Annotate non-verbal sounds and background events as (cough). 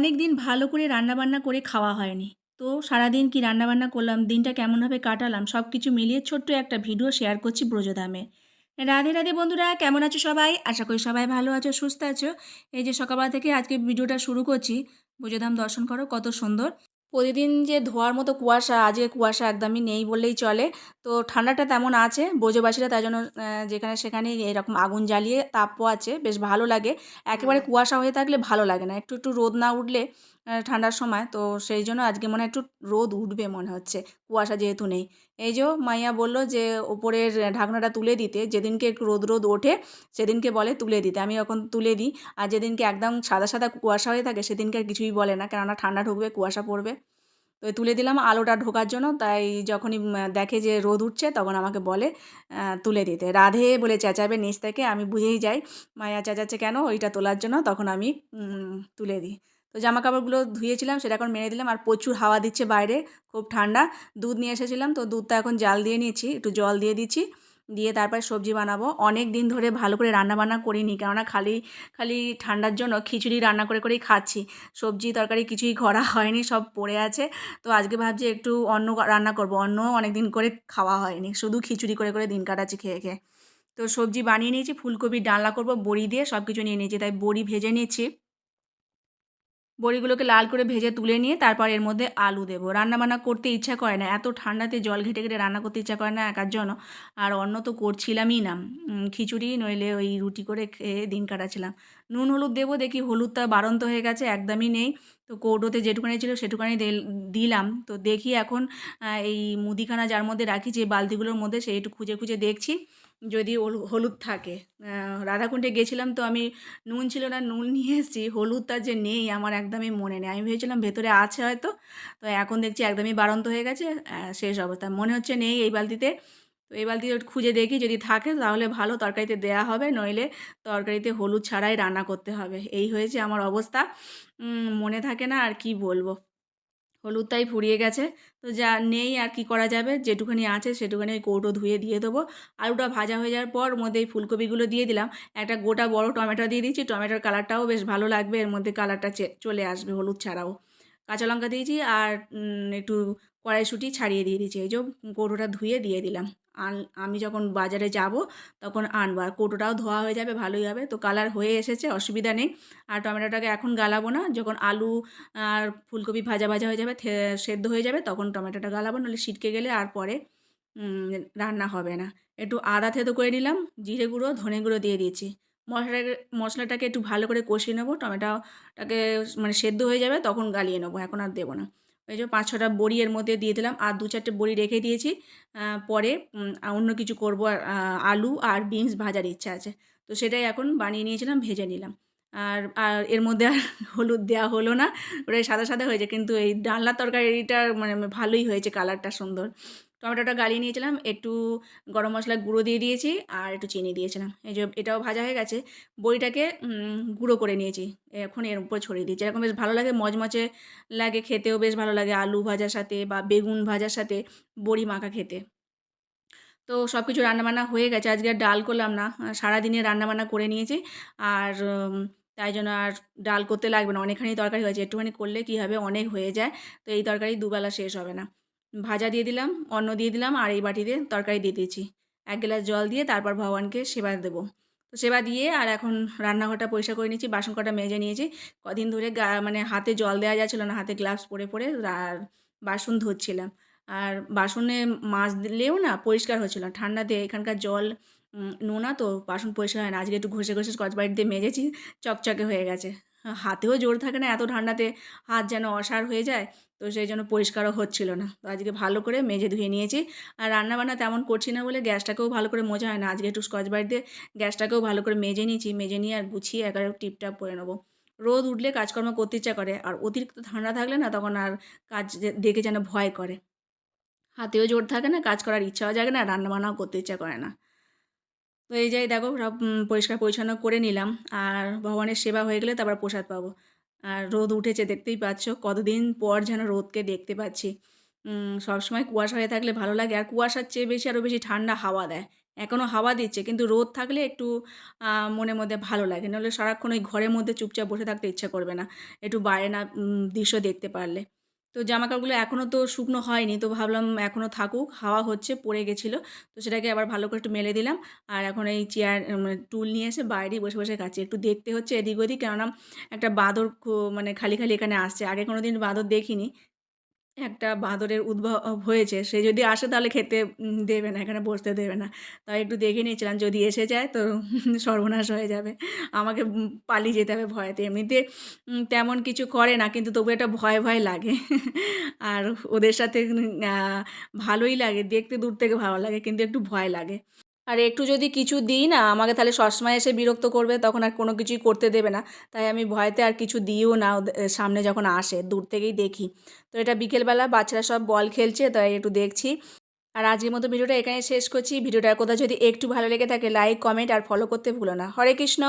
অনেক দিন ভালো করে রান্নাবান্না করে খাওয়া হয়নি। তো সারাদিন কি রান্নাবান্না করলাম? দিনটা কেমনভাবে কাটালাম? সব কিছু মিলিয়ে ছোট্ট একটা ভিডিও শেয়ার করছি ব্রজদামে রাধে রাধে বন্ধুরা, কেমন আছো সবাই? আশা করি সবাই ভালো আছো, সুস্থ আছো। এই যে সকালবেলা থেকে আজকে ভিডিওটা শুরু করছি ব্রজধাম দর্শন করো, কত সুন্দর। প্রতিদিন যে ধোয়ার মতো কুয়াশা আজকে কুয়াশা একদমই নেই বললেই চলে। তো ঠান্ডাটা তেমন আছে বোঝবাসীরা তাই জন্য যেখানে সেখানে এরকম আগুন জ্বালিয়ে তাপ আছে বেশ ভালো লাগে। একেবারে কুয়াশা হয়ে থাকলে ভালো লাগে না। একটু একটু রোদ না উঠলে ঠান্ডার সময়। তো সেই জন্য আজকে মনে একটু রোদ উঠবে মনে হচ্ছে। কুয়াশা যেহেতু নেই। এই যে মাইয়া বলল যে ওপরের ঢাকনাটা তুলে দিতে, যেদিনকে একটু রোদ রোদ ওঠে, সেদিনকে বলে তুলে দিতে। আমি এখন তুলে দিই। আর যেদিনকে একদম সাদা সাদা কুয়াশা হয়ে থাকে, সেদিনকে আর কিছুই বলে না। কেননা ঠান্ডা ঢুকবে, কুয়াশা পড়বে। তো তুলে দিলাম আলোটা ঢোকার জন্য। তাই যখনই দেখে যে রোদ উঠছে, তখন আমাকে বলে তুলে দিতে। রাধে বলে চেঁচাবে নিচ থেকে। আমি বুঝেই যাই মায়া চেঁচাচ্ছে কেন, ওইটা তোলার জন্য। তখন আমি তুলে দিই। তো জামা কাপড়গুলো ধুয়েছিলাম, সেটা এখন মেরে দিলাম। আর প্রচুর হাওয়া দিচ্ছে বাইরে, খুব ঠান্ডা। দুধ নিয়ে এসেছিলাম, তো দুধটা এখন জাল দিয়ে নিয়েছি, একটু জল দিয়ে দিচ্ছি। দিয়ে তারপরে সবজি বানাবো। অনেক দিন ধরে ভালো করে রান্না বান্না করিনি, কেননা খালি খালি ঠান্ডার জন্য খিচুড়ি রান্না করে করেই খাচ্ছি। সবজি তরকারি কিছুই করা হয়নি, সব পড়ে আছে। তো আজকে ভাবছি একটু অন্য রান্না করব। অন্য অনেক দিন করে খাওয়া হয়নি, শুধু খিচুড়ি করে করে দিন কাটাচ্ছি খেয়ে খেয়ে। তো সবজি বানিয়ে নিয়েছি, ফুলকপির ডালনা করব, বড়ি দিয়ে সব কিছু নিয়ে নিয়েছি, তাই বড়ি ভেজে নিচ্ছি বড়িগুলোকে লাল করে ভেজে তুলে নিয়ে তারপর এর মধ্যে আলু দেবো। রান্নাবান্না করতে ইচ্ছা করে না, এত ঠান্ডাতে জল ঘেটে ঘেটে রান্না করতে ইচ্ছা করে না একার জন্য। আর অন্য তো করছিলামই না। খিচুড়ি নইলে ওই রুটি করে খেয়ে দিন কাটাছিলাম নুন হলুদ দেবো, দেখি হলুদটা বাড়ন্ত হয়ে গেছে, একদমই নেই। তো কৌটোতে যেটুকানি ছিল সেটুকানি দেল- দিলাম। তো দেখি এখন এই মুদিখানা যার মধ্যে রাখি যে বালতিগুলোর মধ্যে সেই একটু খুঁজে খুঁজে দেখছি, যদি হলু- হলুদ থাকে। রাধাকুণ্ডে গেছিলাম তো আমি নুন ছিল না, নুন নিয়ে এসেছি, হলুদটা যে নেই আমার একদমই মনে নেই। আমি ভেবেছিলাম ভেতরে আছে হয়তো, তো এখন দেখছি একদমই বাড়ন্ত হয়ে গেছে শেষ অবস্থা। মনে হচ্ছে নেই এই বালতিতে। তো এই বালতিতে খুঁজে দেখি যদি থাকে তাহলে ভালো তরকারিতে দেয়া হবে, নইলে তরকারিতে হলুদ ছাড়াই রান্না করতে হবে। এই হয়েছে আমার অবস্থা। মনে থাকে না আর কি বলব। হলুদটাই ফুরিয়ে গেছে। তো যা নেই আর কি করা যাবে? যেটুখানি আছে সেটুখানি ওই কৌটো ধুয়ে দিয়ে দেবো। আলুটা ভাজা হয়ে যাওয়ার পর মধ্যে এই ফুলকপিগুলো দিয়ে দিলাম। একটা গোটা বড় টমেটো দিয়ে দিয়েছি। টমেটোর কালারটাও বেশ ভালো লাগবে। এর মধ্যে কালারটা চলে আসবে হলুদ ছাড়াও। কাঁচা লঙ্কা দিয়েছি আর একটু কড়াইশুঁটি ছাড়িয়ে দিয়ে দিয়েছি। এই যে কৌটোটা ধুয়ে দিয়ে দিলাম। আন, আমি যখন বাজারে যাব তখন আনব। আর কৌটোটাও ধোয়া হয়ে যাবে, ভালোই হবে। তো কালার হয়ে এসেছে, অসুবিধা নেই। আর টমেটোটাকে এখন গালাবো না। যখন আলু আর ফুলকপি ভাজা ভাজা হয়ে যাবে সেদ্ধ হয়ে যাবে তখন টমেটোটা গালাবো, নাহলে ছিটকে গেলে আর পরে রান্না হবে না। একটু আদা থেতো করে নিলাম, জিরে গুঁড়ো, ধনে গুঁড়ো দিয়ে দিয়েছি। মশলাটাকে মশলাটাকে একটু ভালো করে কষিয়ে নেব। টমেটোটাকে মানে সেদ্ধ হয়ে যাবে তখন গালিয়ে নেব। এখন আর দেবো না। ওই যে পাঁচ ছটা বড়ি এর মধ্যে দিয়ে দিলাম আর দু চারটে বড়ি রেখে দিয়েছি। পরে অন্য কিছু করব আর আলু আর বিনস ভাজার ইচ্ছা আছে। তো সেটাই এখন বানিয়ে নিয়েছিলাম, ভেজে নিলাম। আর আর এর মধ্যে আর হলুদ দেওয়া হলো না, ওটাই সাদা সাদা হয়েছে। কিন্তু এই ডালনা তরকারিটা মানে ভালোই হয়েছে কালারটা সুন্দর। টমেটোটা গালিয়ে নিয়েছিলাম, একটু গরম মশলা গুঁড়ো দিয়ে দিয়েছি আর একটু চিনি দিয়েছিলাম। এই যে এটাও ভাজা হয়ে গেছে, বড়িটাকে গুঁড়ো করে নিয়েছি। এখন এর উপর ছড়িয়ে দিয়েছি। এরকম বেশ ভালো লাগে মজমচে লাগে, খেতেও বেশ ভালো লাগে আলু ভাজার সাথে বা বেগুন ভাজার সাথে বড়ি মাখা খেতে। তো সব কিছু রান্নাবান্না হয়ে গেছে। আজকে আর ডাল করলাম না সারাদিনে রান্নাবান্না করে নিয়েছি আর তাই জন্য আর ডাল করতে লাগবে না। অনেকখানি তরকারি হয়েছে। একটুখানি করলে কী হবে? অনেক হয়ে যায়। তো এই তরকারি দুবেলা শেষ হবে না। ভাজা দিয়ে দিলাম, অন্ন দিয়ে দিলাম আর এই বাটিতে তরকারি দিয়ে দিয়েছি। এক গ্লাস জল দিয়ে তারপর ভগবানকে সেবা দেবো। তো সেবা দিয়ে আর এখন রান্নাঘরটা পরিষ্কার করে নিয়েছি, বাসন কটা মেজে নিয়েছি। কদিন ধরে গা মানে হাতে জল দেওয়া যাচ্ছিল না, হাতে গ্লাভস পরে পরে আর বাসন ধুচ্ছিলাম। আর বাসনে মাছ দিলেও না পরিষ্কার হচ্ছিল না। ঠান্ডাতে এখানকার জল নোনা তো বাসন পরিষ্কার হয় না। আজকে একটু ঘষে ঘষে স্কচ দিয়ে মেজেছি, চকচকে হয়ে গেছে। হাতেও জোর থাকে না, এত ঠান্ডাতে হাত যেন অসাড় হয়ে যায়, তো সেই জন্য পরিষ্কারও হচ্ছিল না। তো আজকে ভালো করে মেজে ধুয়ে নিয়েছি। আর রান্নাবান্না তেমন করছি না বলে গ্যাসটাকেও ভালো করে মোজা হয় না। আজকে একটু স্কচ ব্রাইট দিয়ে গ্যাসটাকেও ভালো করে মেজে নিয়েছি, মেজে নিয়ে আর গুছিয়ে একেবারে টিপটাপ করে নেব। রোদ উঠলে কাজকর্ম করতে ইচ্ছা করে, আর অতিরিক্ত ঠান্ডা থাকলে না তখন আর কাজ দেখে যেন ভয় করে। হাতেও জোর থাকে না, কাজ করার ইচ্ছাও জাগে না রান্না বান্নাও করতে ইচ্ছা করে না। তো এই যাই দেখো সব পরিষ্কার পরিচ্ছন্ন করে নিলাম। আর ভগবানের সেবা হয়ে গেলে তারপর প্রসাদ পাবো। আর রোদ উঠেছে, দেখতেই পাচ্ছ কতদিন পর যেন রোদকে দেখতে পাচ্ছি। সবসময় কুয়াশা হয়ে থাকলে ভালো লাগে। আর কুয়াশার চেয়ে বেশি আরও বেশি ঠান্ডা হাওয়া দেয়। এখনও হাওয়া দিচ্ছে, কিন্তু রোদ থাকলে একটু মনের মধ্যে ভালো লাগে। নাহলে সারাক্ষণ ওই ঘরের মধ্যে চুপচাপ বসে থাকতে ইচ্ছা করবে না। একটু বাইরে না দৃশ্য দেখতে পারলে। তো জামা কাপড়গুলো এখনও তো শুকনো হয়নি, তো ভাবলাম এখনও থাকুক, হাওয়া হচ্ছে, পড়ে গেছিল। তো সেটাকে আবার ভালো করে একটু মেলে দিলাম। আর এখন এই চেয়ার টুল নিয়ে এসে বাইরেই বসে বসে কাছে একটু দেখতে হচ্ছে এদিক ওদিক, কেননা একটা বাঁদর মানে খালি খালি এখানে আসছে। আগে কোনো দিন বাঁদর দেখিনি। একটা বাঁদরের উদ্ভব হয়েছে। সে যদি আসে তাহলে খেতে দেবে না, এখানে বসতে দেবে না। তাই একটু দেখে নিয়েছিলাম, যদি এসে যায় তো (laughs) সর্বনাশ হয়ে যাবে। আমাকে পালিয়ে যেতে হবে ভয়েতে। এমনিতে তেমন কিছু করে না, কিন্তু তবু একটা ভয় ভয় লাগে। (laughs) আর ওদের সাথে ভালোই লাগে। দেখতে দূর থেকে ভালো লাগে, কিন্তু একটু ভয় লাগে। আর একটু যদি কিছু দিই না, আমাকে তাহলে সবসময় এসে বিরক্ত করবে, তখন আর কোনো কিছুই করতে দেবে না। তাই আমি ভয়তে আর কিছু দিইও না সামনে যখন আসে, দূর থেকেই দেখি। তো এটা বিকেলবেলা, বাচ্চারা সব বল খেলছে, তাই একটু দেখছি। আর আজকের মতো ভিডিওটা এখানে শেষ করছি। ভিডিওটার কোথাও যদি একটু ভালো লেগে থাকে, লাইক, কমেন্ট, আর ফলো করতে ভুলো না। হরে কৃষ্ণ!